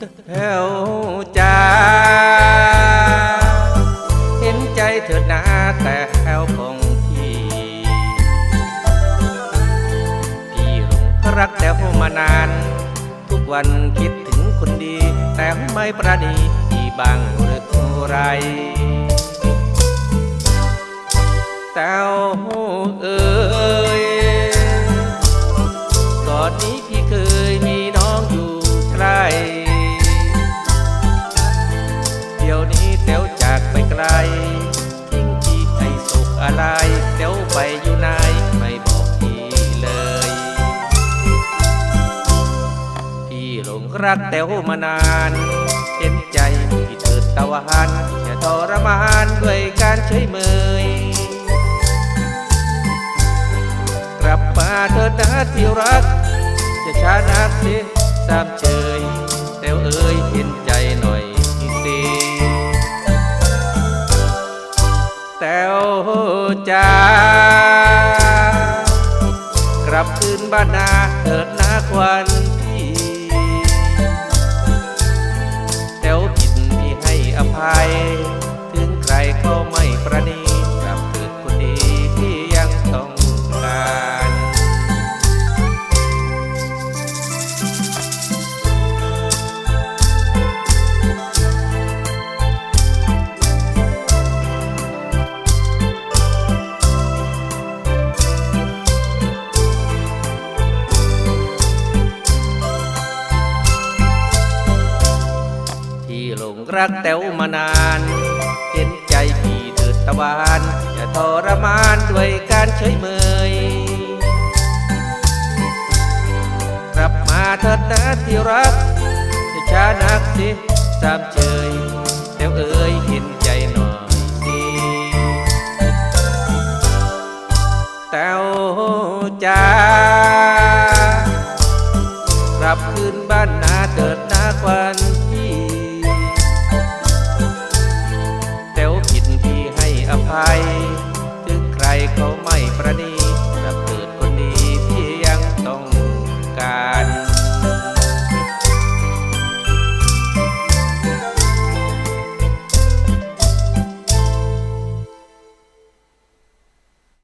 แถวจ้าเห็นใจเถิดนะแต่แถวของพี่พี่รักแถวมานาน ทุกวันคิดถึงคนดี แต่ไม่ประดีที่บางหรือเท่าไรแต่เออ รักเต้วมานานเห็นใจพี่เถิดตะวันอย่าทรมานด้วยการเฉยเมย กลับมาเถิดนะที่รัก จะช้านักสิสามเชยเต้วเอ้ยเห็นใจหน่อยสิแต้วจ้ากลับคืนบ้านนาเถิดนะควัน ประนีกลับเถิดคนดีที่ยังต้องการที่หลงรักแต้วมานาน เห็นใจพี่ ตะวันอย่าทรมานด้วยการเฉยเมย กลับมาเถิดนะที่รักจะชานักสิสามเฉยแล้วเอ่ยเห็นใจหน่อยสิแต่จ้ากลับคืน